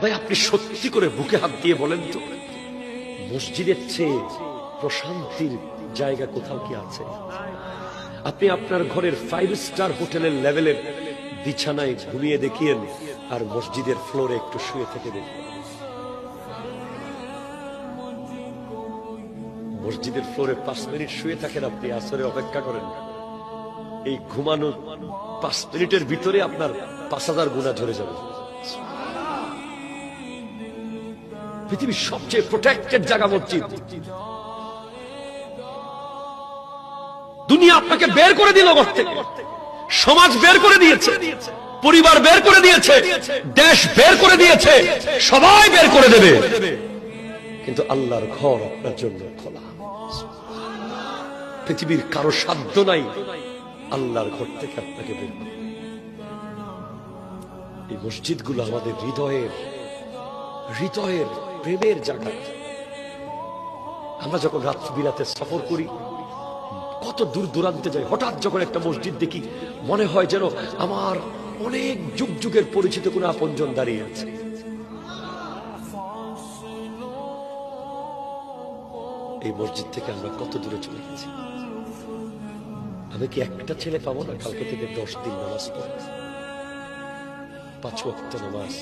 ভাই আপনি সত্যি করে বুকে হাত দিয়ে বলেন তো, মসজিদের চেয়ে প্রশান্তির জায়গা কোথাও কি আছে? আপনি আপনার ঘরের ফাইভ স্টার হোটেলের লেভেলের বিছানায় ঘুমিয়ে দেখিয়েন আর মসজিদের ফ্লোরে একটু শুয়ে থেকে দেখুন। মসজিদের ফ্লোরে পাঁচ মিনিট শুয়ে থাকেন আপনি, আসরে অপেক্ষা করেন। এই ঘুমানো পাঁচ মিনিটের ভিতরে আপনার পাঁচ হাজার গুণা ঝরে যাবে। পৃথিবীর সবচেয়ে প্রোটেক্টেড জায়গা মসজিদ। দুনিয়া আপনাকে বের করে দিল ঘর থেকে। সমাজ বের করে দিয়েছে। পরিবার বের করে দিয়েছে। দেশ বের করে দিয়েছে। সবাই বের করে দেবে। কিন্তু আল্লাহর ঘর আপনার জন্য খোলা। পৃথিবীর কারও সাধ্য নাই আল্লাহর ঘর থেকে আপনাকে বের করবে। এই মসজিদগুলো আমাদের হৃদয়ের হৃদয়ের প্রেমের জায়গা আমরা যখন রাত্রি বিলাতে সফর করি, কত দূর দূরান্তে যাই, হঠাৎ যখন একটা মসজিদ দেখি, মনে হয় যেন আমার অনেক যুগ যুগের পরিচিত কোন আপনজন দাঁড়িয়ে আছে। এই মসজিদ থেকে আমরা কত দূরে চলে গেছি। আমি কি একটা ছেলে পাবো না কালকে থেকে দশ দিন নামাজ পড়ে? পাঁচ ওয়াক্ত নামাজ।